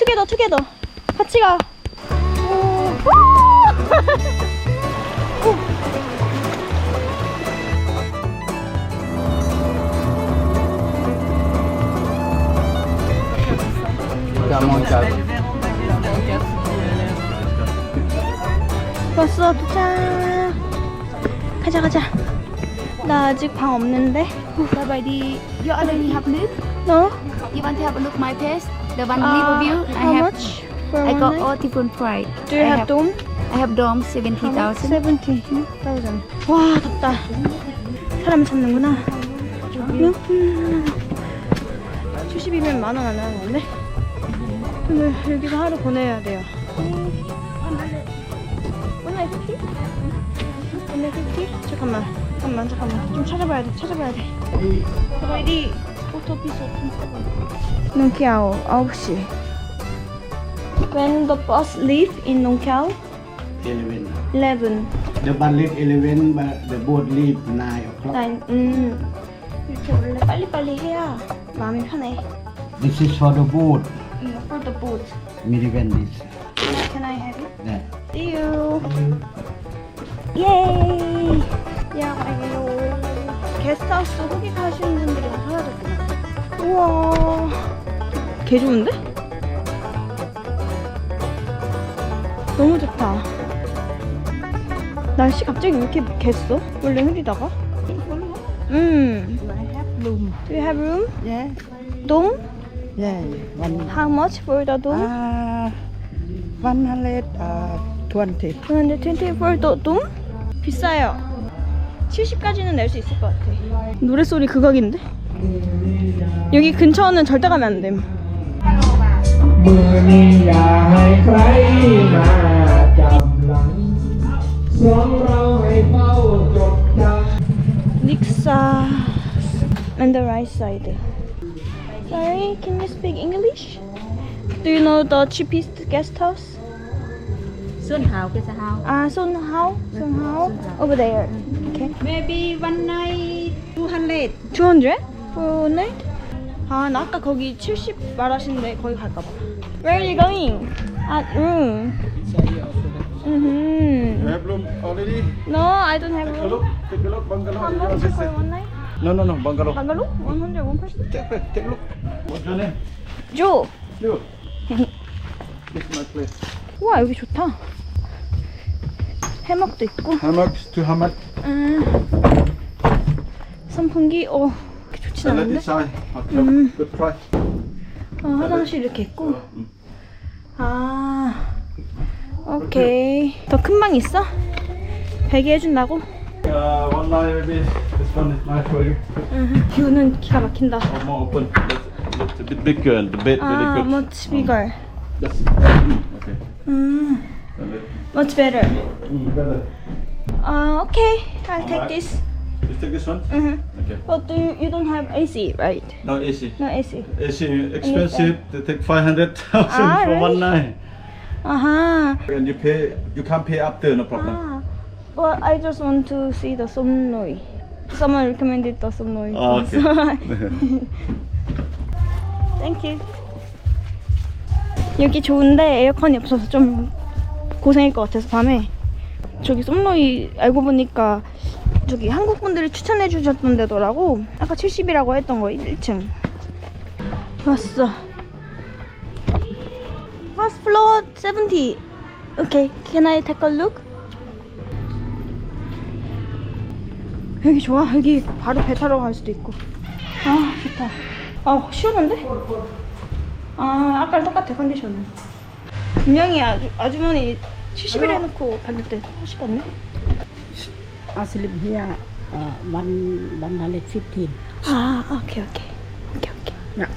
투게더 투게더 같이 가. 오. 왔어 도착. 가자 가자. 나 아직 방 없는데 Sabadi, you already have live? 너? You want to have a look my page? The one Uh, live review? I how have much? I got night? all different price. Do you I have dome? I have dome 70,000. 70,000. 와, 덥다. 사람 찾는구나. 음. 70이면 만원 안 하는 건데? 오늘 여기서 하루 보내야 돼요. 오늘 50? 오늘 50? 잠깐만, 잠깐만, 잠깐만. 좀 찾아봐야 돼, 찾아봐야 돼. 바이디 오토피스 농키아오 9시. When the bus leave in Nongkiao? 11. 11. The bus leave 11, but the boat leave 9 o'clock. 난, 음, 이렇게 원래 빨리빨리 해야 마음이 편해. This is for the boat. 음, for the boat. Minivan this. Can I have it? That. See you. 예 하우스 후기 가시는 분들이 다 사라졌구나. 우와. 개 좋은데? 너무 좋다. 날씨 갑자기 왜 이렇게 겠어? 원래 흐리다가? 음. I have room. Do you have room? Yeah. Dome? Yeah. One. How much for the dome? Uh, 120. 120 for the dome? 비싸요. 70까지는 낼 수 있을 것 같아 노래소리 극악인데? 여기 근처는 절대 가면 안돼 닉사 and the right side Sorry, can you speak English? Do you know the cheapest guest house? Xuân Hào cái sao? Ah, Sun Hao. Sun Hao. Over there. Okay. Maybe one night 200. 200? For night? 아, 나 아까 거기 70 말하시는데 거기 갈까 봐. Where are you going? At room. Mm-hmm. have room already? No, I don't have Take a room. look. Take a look. Bungalow. How You much to for one night? No, no, no. Bungalow. Bungalow? 100, one person? Take, a- take a look. What's your name? Joe. You. This is my place. 우와, 여기 좋다. 해먹도 있고. To how much? 음. 선풍기? 어, 그렇게 좋진 않은데? Mm. Price. 어, 화장실 이렇게 있고. 아, 오케이. 더 큰 방 있어? 베개 해준다고? Uh. 뷰는 기가 막힌다. 아, much bigger. Mm. 음, much better. mm, better. 아, okay. I'll take Alright. this. You take this one. 음. Okay. But do you, you don't have AC, right? No AC. No AC. AC expensive. They take five hundred thousand Ah, for one really? night. 아하. And you pay. You can't pay after. No problem. 아, well, I just want to see the Somnoi. Someone recommended the Somnoi. Oh, okay. Thank you. 여기 좋은데 에어컨이 없어서 좀 고생일 것 같아서 밤에 저기 솜로이 알고 보니까 저기 한국 분들이 추천해 주셨던 데더라고. 아까 70이라고 했던 거 1층. 왔어. First floor 70 Okay, can I take a look? 여기 좋아. 여기 바로 배 타러 갈 수도 있고. 아 좋다. 아 시원한데? 아 아까랑 똑같아 컨디션은 분명히 아주, 아주머니 70일 해놓고 가격대 하시겠네 I sleep here uh, one 115. 아 오케이 오케이 오케이 오케이 Yeah.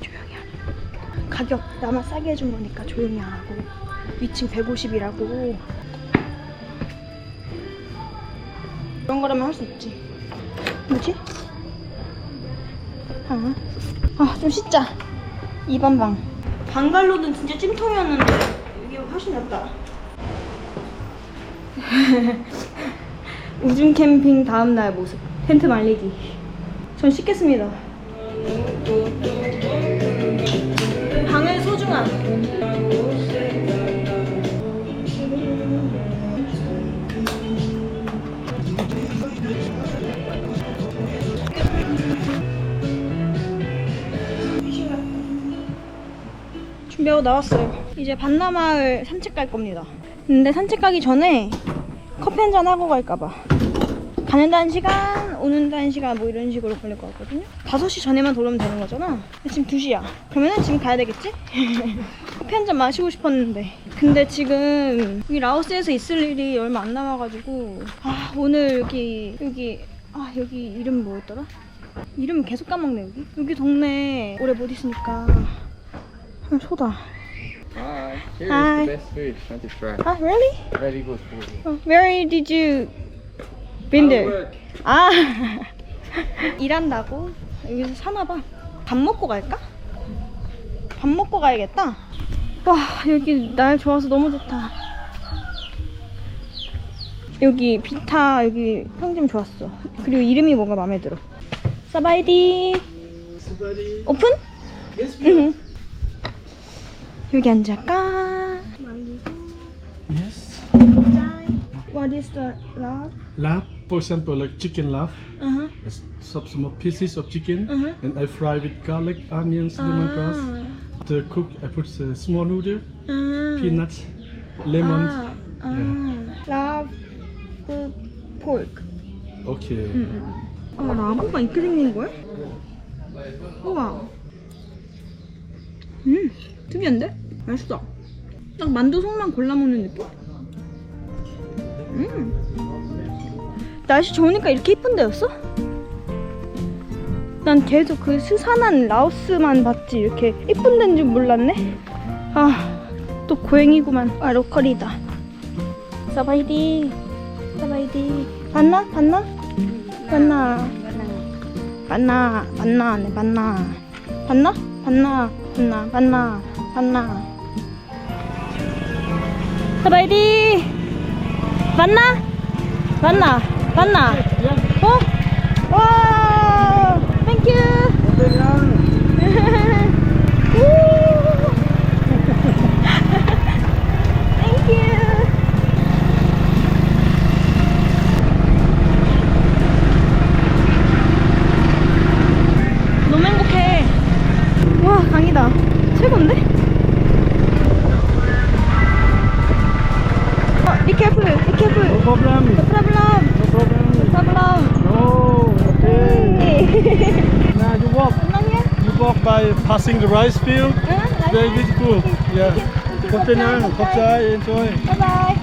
조용히 하라 가격 나만 싸게 해준 거니까 조용히 하라고 위층 150이라고 그런 거라면 할 수 있지 뭐지? 아, 아, 좀 씻자. 2번 방. 방갈로는 진짜 찜통이었는데 여기 훨씬 낫다. 우중 캠핑 다음 날 모습. 텐트 말리기. 전 씻겠습니다. 준비하고 나왔어요. 이제 반나마을 산책 갈 겁니다. 근데 산책 가기 전에 커피 한 잔 하고 갈까봐. 가는 데한 시간, 오는 데한 시간 뭐 이런 식으로 걸릴 것 같거든요. 5시 전에만 돌아오면 되는 거잖아. 지금 2시야. 그러면은 지금 가야 되겠지? 커피 한 잔 마시고 싶었는데. 근데 지금 이 라오스에서 있을 일이 얼마 안 남아가지고 아 오늘 여기 여기 아 여기 이름 뭐였더라? 이름 계속 까먹네 여기. 여기 동네 오래 못 있으니까 아, 소다. Hi, here is Hi. the best food. Want to try? 아 really? Very good food. Oh, where did you been there? 아 일한다고 여기서 사나봐. 밥 먹고 갈까? 밥 먹고 가야겠다. 와 여기 날 좋아서 너무 좋다. 여기 비타 여기 평점 좋았어. 그리고 이름이 뭔가 마음에 들어. 사바이디. 오픈? 응. 여기 앉을까? Yes. What is the love? Lap, for example, like chicken lap, Uh-huh. it's some small pieces of chicken, Mhm. and I fry with garlic, onions, lemongrass. To cook, I put uh, small noodle, 음. peanuts, lemon. 아, 아. love the pork. Okay. 아, 라보가 이렇게 생긴 거야? 우와. 음, 특이한데? 맛있어. 딱 만두 속만 골라 먹는 느낌? 음. 날씨 좋으니까 이렇게 이쁜 데였어? 난 계속 그 스산한 라오스만 봤지 이렇게 이쁜 데인 줄 몰랐네. 아, 또 고행이구만. 아, 로컬이다. 사바이디. 사바이디. 봤나? 봤나? 봤나? 봤나? 봤나? 네, 봤나? 봤나? 봤나? 봤나? 봤나? 봤나? 사바이디! 봤나? 봤나? 봤나? 어? 와! 땡큐! 너무 행복해. 와, 강이다. 최고인데? Passing the rice field. 응, Very beautiful. Yeah. Continue. Try, enjoy. 바이바이.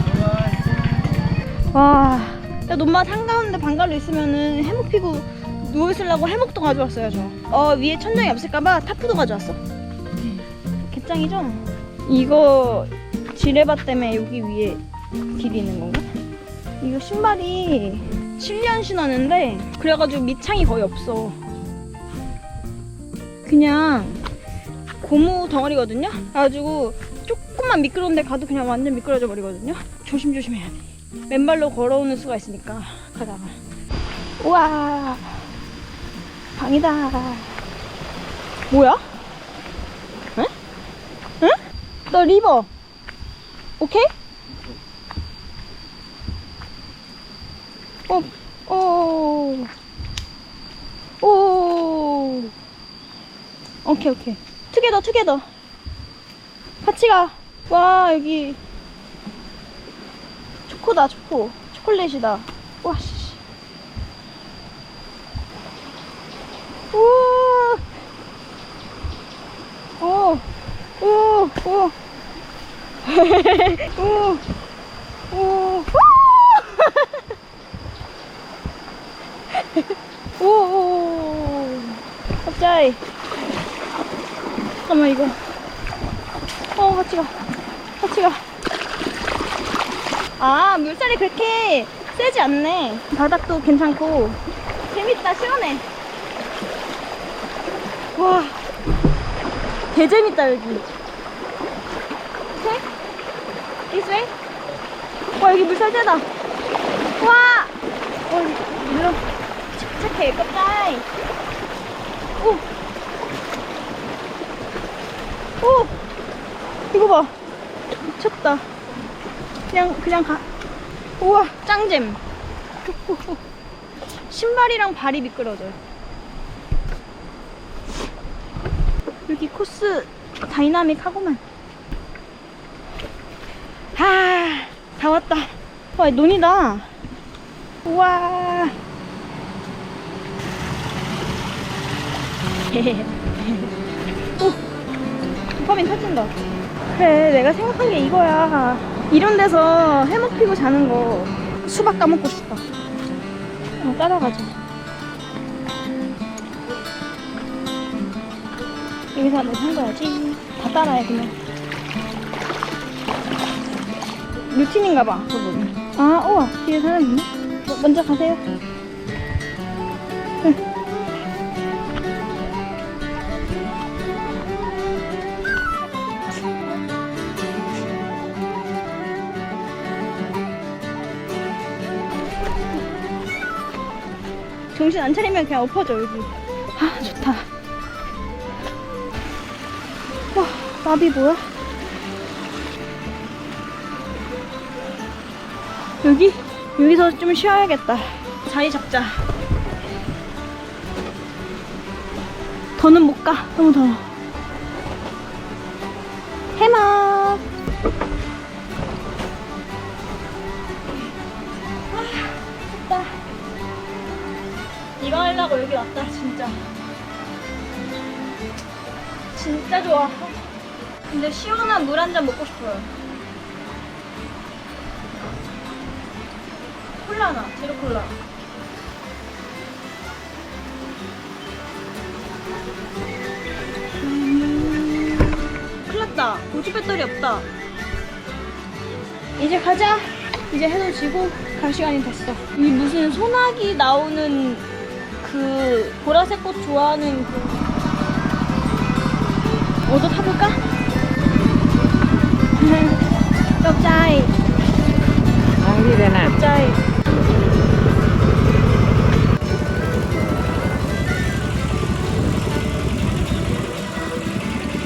와, 야, nom마 한가운데 방갈로 있으면은 해묵 피고 누워 있으려고 해묵도 가져왔어요, 저. 어, 위에 천장이 없을까봐 타프도 가져왔어. 개짱이죠? 이거 지뢰밭 때문에 여기 위에 길이 있는 건가? 이거 신발이 7년 신었는데 그래가지고 밑창이 거의 없어. 그냥 고무 덩어리거든요? 그래가지고 조금만 미끄러운데 가도 그냥 완전 미끄러져 버리거든요? 조심조심 해야 돼. 맨발로 걸어오는 수가 있으니까 가다가. 우와! 방이다. 뭐야? 응? 응? 너 리버. 오케이? 어, 오. 오. 오케이, 오케이. 투게더, 투게더. 같이 가. 와, 여기. 초코다, 초코. 초콜릿이다. 와, 씨. 우와. 오, 오, 오. 오, 오. 오, 오. 갑자기. 잠깐만, 이거. 어, 같이 가. 같이 가. 아, 물살이 그렇게 세지 않네. 바닥도 괜찮고. 재밌다, 시원해. 와. 개재밌다, 여기. This way? 와, 여기 물살 세다. 와! 어, 물론 착착해, 깜짝. 오! 귀엽다. 그냥 그냥 가. 우와 짱잼. 신발이랑 발이 미끄러져요. 여기 코스 다이나믹하고만. 아, 다 왔다. 와, 논이다. 우와. 오, 도파민 터진다. 그래, 내가 생각한 게 이거야. 이런 데서 해먹 피고 자는 거 수박 까먹고 싶다. 어, 따라가자. 여기서 한번 한 거야지. 다 따라해, 그냥. 루틴인가 봐, 그분. 아, 우와, 뒤에 사람 있네? 뭐, 먼저 가세요. 정신 안 차리면 그냥 엎어져, 여기. 아, 좋다. 와, 나비 뭐야? 여기? 여기서 좀 쉬어야겠다. 자리 잡자. 더는 못 가. 너무 더워. 이거 하려고 여기 왔다, 진짜. 진짜 좋아. 근데 시원한 물 한 잔 먹고 싶어요. 콜라나, 제로 콜라. 음, 큰일 났다. 보조 배터리 없다. 이제 가자. 이제 해도 지고 갈 시간이 됐어. 이 무슨 소나기 나오는 그 보라색 꽃 좋아하는 그 옷도 타볼까? 엽자이. 엽자이.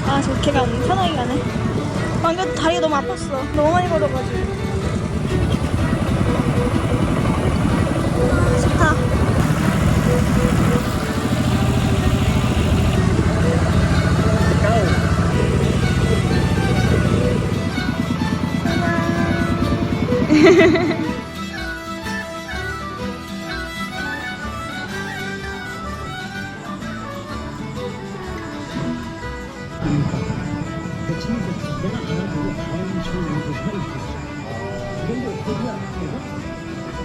아, 저 걔가 엄청나게 가네. 방금 다리가 너무 아팠어. 너무 많이 걸어가지고. 좋다. 拜拜。嘿嘿嘿。